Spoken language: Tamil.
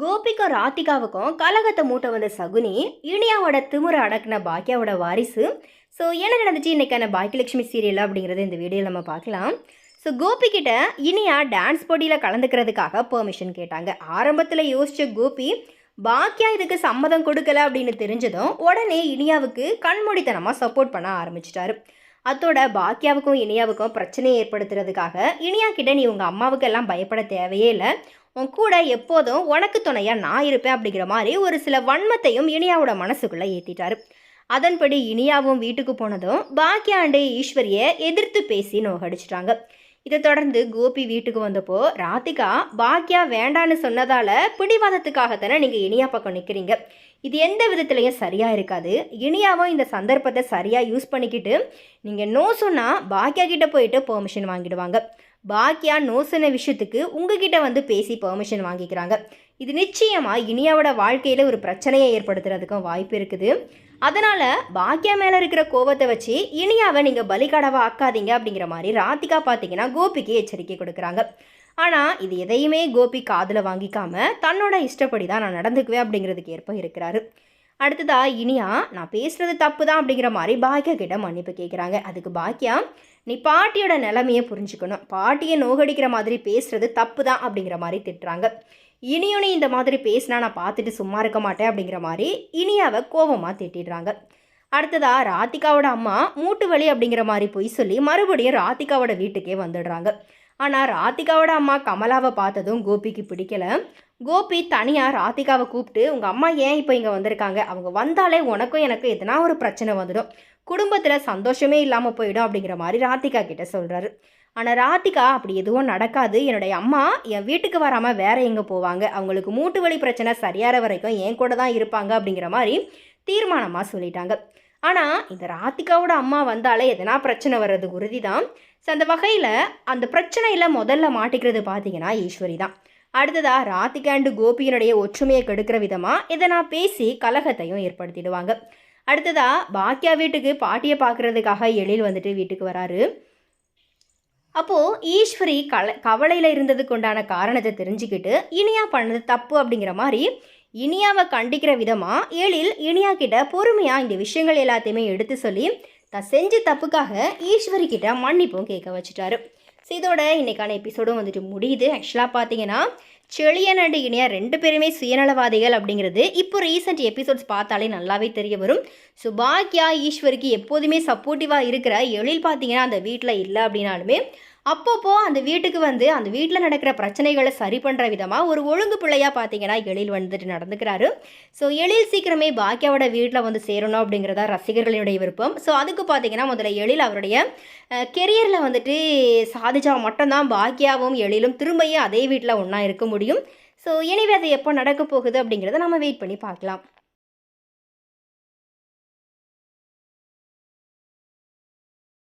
கோபிக்கும் ராதிகாவுக்கும் கலகத்தை மூட்டை வந்த சகுனி இனியாவோட திமுறை அடக்குன பாக்கியாவோட வாரிசு. ஸோ என்ன நடந்துச்சு? இன்னைக்கான பாக்கியலட்சுமி சீரியல் அப்படிங்கிறத இந்த வீடியோவில் நம்ம பார்க்கலாம். ஸோ கோபி கிட்ட இனியா டான்ஸ் போட்டியில் கலந்துக்கிறதுக்காக பெர்மிஷன் கேட்டாங்க. ஆரம்பத்தில் யோசிச்ச கோபி பாக்கியா இதுக்கு சம்மதம் கொடுக்கல அப்படின்னு தெரிஞ்சதும் உடனே இனியாவுக்கு கண்மூடித்தனமாக சப்போர்ட் பண்ண ஆரம்பிச்சிட்டாரு. அத்தோட பாக்கியாவுக்கும் இனியாவுக்கும் பிரச்சனையை ஏற்படுத்துறதுக்காக இனியா கிட்ட நீ உங்கள் அம்மாவுக்கு எல்லாம் பயப்பட தேவையே இல்லை. உன் கூட எப்போதும் உனக்கு துணையாக நான் இருப்பேன் அப்படிங்கிற மாதிரி ஒரு சில வன்மத்தையும் இனியாவோட மனசுக்குள்ளே ஏற்றிட்டாரு அதன்படி இனியாவும் வீட்டுக்கு போனதும் பாக்கியாண்டு ஈஸ்வரியை எதிர்த்து பேசி நோகடிச்சிட்டாங்க. இதை தொடர்ந்து கோபி வீட்டுக்கு வந்தப்போ ராதிகா பாக்கியா வேண்டான்னு சொன்னதால பிடிவாதத்துக்காகத்தானே நீங்கள் இனியா பக்கம் நிற்கிறீங்க இது எந்த விதத்துலையும் சரியாக இருக்காது. இனியாவும் இந்த சந்தர்ப்பத்தை சரியாக யூஸ் பண்ணிக்கிட்டு நீங்கள் நோ சொன்னால் பாக்கியா கிட்டே போயிட்டு பெர்மிஷன் வாங்கிடுவாங்க. பாக்கியா நோ சொன்ன விஷயத்துக்கு உங்ககிட்ட வந்து பேசி பெர்மிஷன் வாங்கிக்கிறாங்க. இது நிச்சயமாக இனியாவோட வாழ்க்கையில் ஒரு பிரச்சனையை ஏற்படுத்துறதுக்கும் வாய்ப்பு இருக்குது. அதனால் பாக்கியா மேலே இருக்கிற கோபத்தை வச்சு இனியாவை நீங்கள் பலிகடவா ஆக்காதீங்க அப்படிங்கிற மாதிரி ராதிகா பார்த்தீங்கன்னா கோபிக்கு எச்சரிக்கை கொடுக்குறாங்க. ஆனால் இது எதையுமே கோபி காதில் வாங்கிக்காம தன்னோட இஷ்டப்படி தான் நான் நடந்துக்குவேன் அப்படிங்கிறதுக்கு ஏற்ப இருக்கிறாரு. அடுத்ததா இனியா நான் பேசுகிறது தப்பு தான் அப்படிங்கிற மாதிரி பாக்கியா கிட்ட மன்னிப்பு கேட்குறாங்க அதுக்கு பாக்கியா நீ பாட்டியோட நிலமையை புரிஞ்சுக்கணும். பாட்டியை நோகடிக்கிற மாதிரி பேசுறது தப்பு தான் அப்படிங்கிற மாதிரி திட்டுறாங்க. இனியும் நீ இந்த மாதிரி பேசினா நான் பார்த்துட்டு சும்மா இருக்க மாட்டேன் அப்படிங்கிற மாதிரி இனியாவை கோபமாக திட்டிடுறாங்க. அடுத்ததா ராதிகாவோட அம்மா மூட்டு வலி அப்படிங்கிற மாதிரி பொய் சொல்லி மறுபடியும் ராதிகாவோட வீட்டுக்கே வந்துடுறாங்க. ஆனால் ராதிகாவோட அம்மா கமலாவை பார்த்ததும் கோபிக்கு பிடிக்கல. கோபி தனியாக ராதிகாவை கூப்பிட்டு உங்கள் அம்மா ஏன் இப்போ இங்கே வந்திருக்காங்க? அவங்க வந்தாலே உனக்கும் எனக்கும் எதனா ஒரு பிரச்சனை வந்துடும். குடும்பத்தில் சந்தோஷமே இல்லாமல் போயிடும் அப்படிங்கிற மாதிரி ராதிகா கிட்ட சொல்கிறாரு ஆனால் ராதிகா அப்படி எதுவும் நடக்காது. என்னுடைய அம்மா என் வீட்டுக்கு வராமல் வேற எங்கே போவாங்க? அவங்களுக்கு மூட்டு வலி பிரச்சனை சரியாகிற வரைக்கும் என் கூட தான் இருப்பாங்க அப்படிங்கிற மாதிரி தீர்மானமாக சொல்லிட்டாங்க. ஆனால் இந்த ராதிகாவோட அம்மா வந்தாலே எதனா பிரச்சனை வர்றது உறுதி தான் ஸோ அந்த வகையில் அந்த பிரச்சனையில் முதல்ல மாட்டிக்கிறது பார்த்தீங்கன்னா ஈஸ்வரி தான். அடுத்ததாக ராதிகா அண்டு கோபியினுடைய ஒற்றுமையை கெடுக்கிற விதமாக இதை நான் பேசி கலகத்தையும் ஏற்படுத்திடுவாங்க. அடுத்ததாக பாக்கியா வீட்டுக்கு பாட்டியை பார்க்குறதுக்காக எழில் வந்துட்டு வீட்டுக்கு வராரு. அப்போது ஈஸ்வரி கல கவலையில் இருந்ததுக்கு உண்டான காரணத்தை தெரிஞ்சுக்கிட்டு இனியா பண்ணது தப்பு அப்படிங்கிற மாதிரி இனியாவை கண்டிக்கிற விதமாக எழில் இனியா கிட்ட பொறுமையாக இந்த விஷயங்கள் எல்லாத்தையுமே எடுத்து சொல்லி தான் செஞ்ச தப்புக்காக ஈஸ்வரி கிட்ட மன்னிப்பும் கேட்க வச்சுட்டாரு. ஸோ இதோட இன்றைக்கான எபிசோடும் வந்துட்டு முடியுது. ஆக்சுவலாக பார்த்தீங்கன்னா செழியன் அண்டு இனியா ரெண்டு பேருமே சுயநலவாதிகள் அப்படிங்கிறது இப்போ ரீசெண்ட் எபிசோட்ஸ் பார்த்தாலே நல்லாவே தெரிய வரும். ஸோ பாக்யா ஈஸ்வருக்கு எப்போதுமே சப்போர்ட்டிவாக இருக்கிற எழில் பார்த்தீங்கன்னா அந்த வீட்டில் இல்லை அப்படின்னாலுமே அப்பப்போ அந்த வீட்டுக்கு வந்து அந்த வீட்டில் நடக்கிற பிரச்சனைகளை சரி பண்ணுற விதமாக ஒரு ஒழுங்கு பிள்ளையாக பார்த்தீங்கன்னா எழில் வந்துட்டு நடந்துக்கிறாரு. ஸோ எழில் சீக்கிரமே பாக்கியாவோட வீட்டில் வந்து சேரணும் அப்படிங்கிறதா ரசிகர்களினுடைய விருப்பம். ஸோ அதுக்கு பார்த்தீங்கன்னா முதல்ல எழில் அவருடைய கெரியரில் வந்துட்டு சாதிச்சா மட்டும்தான் பாக்கியாவும் எழிலும் திரும்பியும் அதே வீட்டில் ஒன்றா இருக்க முடியும். ஸோ எனவே அது எப்போ நடக்க போகுது அப்படிங்கிறத நம்ம வெயிட் பண்ணி பார்க்கலாம்.